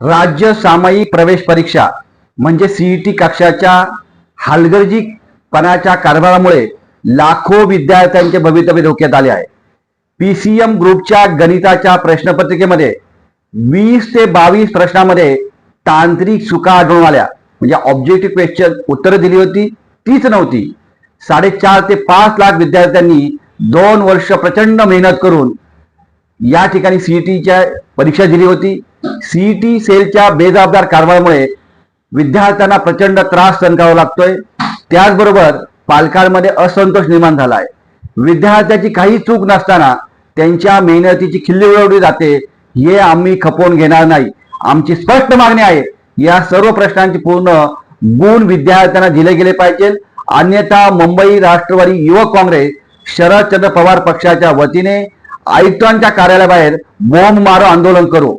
राज्य सामायिक प्रवेश परीक्षा म्हणजे सीईटी कक्षाच्या हलगर्जीपणाच्या कारभारामुळे लाखो विद्यार्थ्यांचे भवितव्य धोक्यात आले आहे. पीसीएम ग्रुपच्या गणिताच्या प्रश्नपत्रिकेमध्ये वीस ते बावीस प्रश्नामध्ये तांत्रिक चुका आढळून आल्या. म्हणजे ऑब्जेक्टिव्ह क्वेश्चन उत्तरं दिली होती तीच नव्हती. साडेचार ते पाच लाख विद्यार्थ्यांनी दोन वर्ष प्रचंड मेहनत करून या ठिकाणी सीईटीच्या परीक्षा दिली होती. सीईटी सेलच्या बेजबाबदार कारवाईमुळे विद्यार्थ्यांना प्रचंड त्रास सहन करावा लागतोय. त्याचबरोबर पालकांमध्ये असंतोष निर्माण झाला आहे विद्यार्थ्याची काही चूक नसताना त्यांच्या मेहनतीची खिल्ली उडवली जाते. हे आम्ही खपवून घेणार नाही. आमची स्पष्ट मागणी आहे या सर्व प्रश्नांची पूर्ण गुण विद्यार्थ्यांना दिले गेले पाहिजे. अन्यथा मुंबई राष्ट्रवादी युवक काँग्रेस शरदचंद्र पवार पक्षाच्या वतीने आयुक्तांच्या कार्यालयाबाहेर बोंब मारो आंदोलन करू.